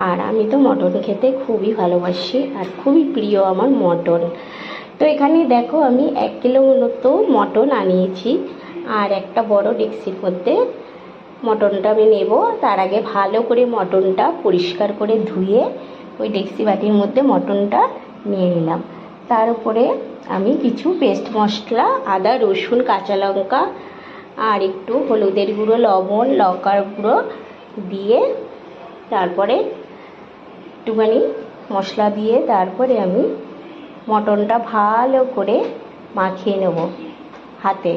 আর আমি তো মটন খেতে খুবই ভালোবাসি আর খুবই প্রিয় আমার মটন। তো এখানে দেখো আমি এক কিলো মতো মটন আনিয়েছি আর একটা বড় ডেক্সির মধ্যে মটনটা আমি নেব। তার আগে ভালো করে মটনটা পরিষ্কার করে ধুয়ে ওই ডেক্সি বাটির মধ্যে মটনটা নিয়ে নিলাম। তার উপরে আমি কিছু পেস্ট মশলা, আদা, রসুন, কাঁচা লঙ্কা আর একটু হলুদের গুঁড়ো, লবণ, লঙ্কার গুঁড়ো দিয়ে তারপরে একটুখানি মশলা দিয়ে তারপরে আমি মটনটা ভালো করে মাখিয়ে নেব হাতে।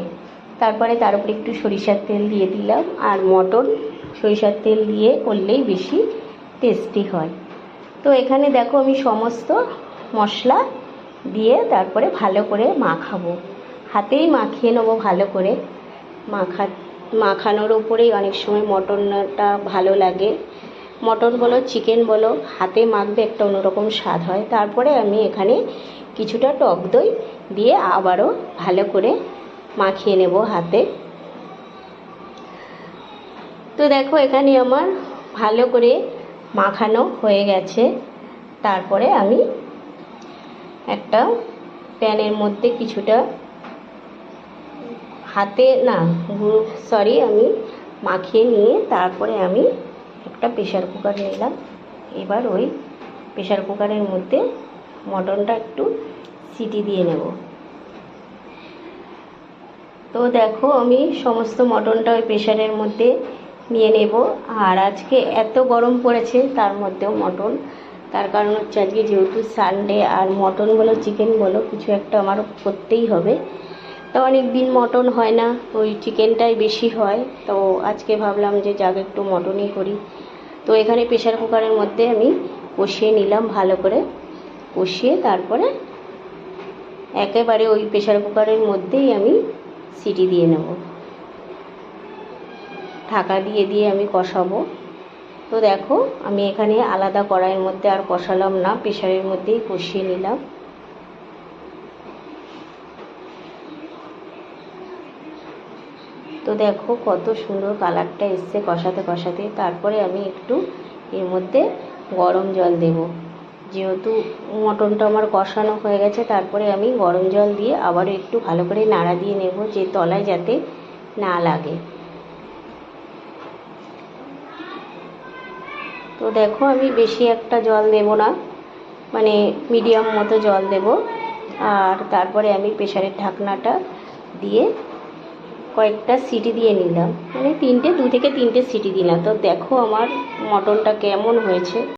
তারপরে তার উপরে একটু সরিষার তেল দিয়ে দিলাম আর মটন সরিষার তেল দিয়ে করলেই বেশি টেস্টি হয়। তো এখানে দেখো আমি সমস্ত মশলা দিয়ে তারপরে ভালো করে মাখাবো। হাতেই মাখিয়ে নেব ভালো করে। মাখা, মাখানোর উপরেই অনেক সময় মটনটা ভালো লাগে। মটন বলো চিকেন বলো, হাতে মাখবে একটা অন্যরকম স্বাদ হয়। তারপরে আমি এখানে কিছুটা টক দই দিয়ে আবারও ভালো করে মাখিয়ে নেব হাতে। তো দেখো, এখানে আমার ভালো করে মাখানো হয়ে গেছে। তারপরে আমি একটা প্যানের মধ্যে কিছুটা হাতে না সরি আমি মাখিয়ে নিয়ে তারপরে আমি একটা প্রেশার কুকার নিলাম। এবার ওই প্রেশার কুকারের মধ্যে মটনটা একটু সিটি দিয়ে নেব। তো দেখো, আমি সমস্ত মটনটা ওই প্রেশারের মধ্যে নিয়ে নেব। আর আজকে এত গরম পড়েছে, তার মধ্যেও মটন। তার কারণ হচ্ছে আজকে যেহেতু সানডে আর মটন বলো চিকেন বলো, কিছু একটা আমার করতেই হবে। তো অনেক দিন মটন হয় না, ওই চিকেনটাই বেশি হয়। তো আজকে ভাবলাম যে যাক, একটু মটনই করি। তো এখানে প্রেশার কুকারের মধ্যে আমি কষিয়ে নিলাম ভালো করে। কষিয়ে তারপরে একেবারে ওই প্রেশার কুকারের মধ্যেই আমি সিটি দিয়ে নেব। ঢাকা দিয়ে দিয়ে আমি কষাবো। তো দেখো, আমি এখানে আলাদা কড়াইয়ের মধ্যে আর কষালাম না প্রেশারের মধ্যেই কষিয়ে নিলাম। তো দেখো কত সুন্দর কালারটা এসছে কষাতে কষাতে। তারপরে আমি একটু এর মধ্যে গরম জল দেব। যেহেতু মটনটা আমার কষানো হয়ে গেছে, তারপরে আমি গরম জল দিয়ে আবারও একটু ভালো করে নাড়া দিয়ে নেব যে তলায় যাতে না লাগে। তো দেখো আমি বেশি একটা জল দেব না মানে মিডিয়াম মতো জল দেব। আর তারপরে আমি প্রেশারের ঢাকনাটা দিয়ে কয়েকটা সিটি দিয়ে নিলাম। মানে তিনটে, দু থেকে তিনটে সিটি দিলাম। তো দেখো আমার মটনটা কেমন হয়েছে।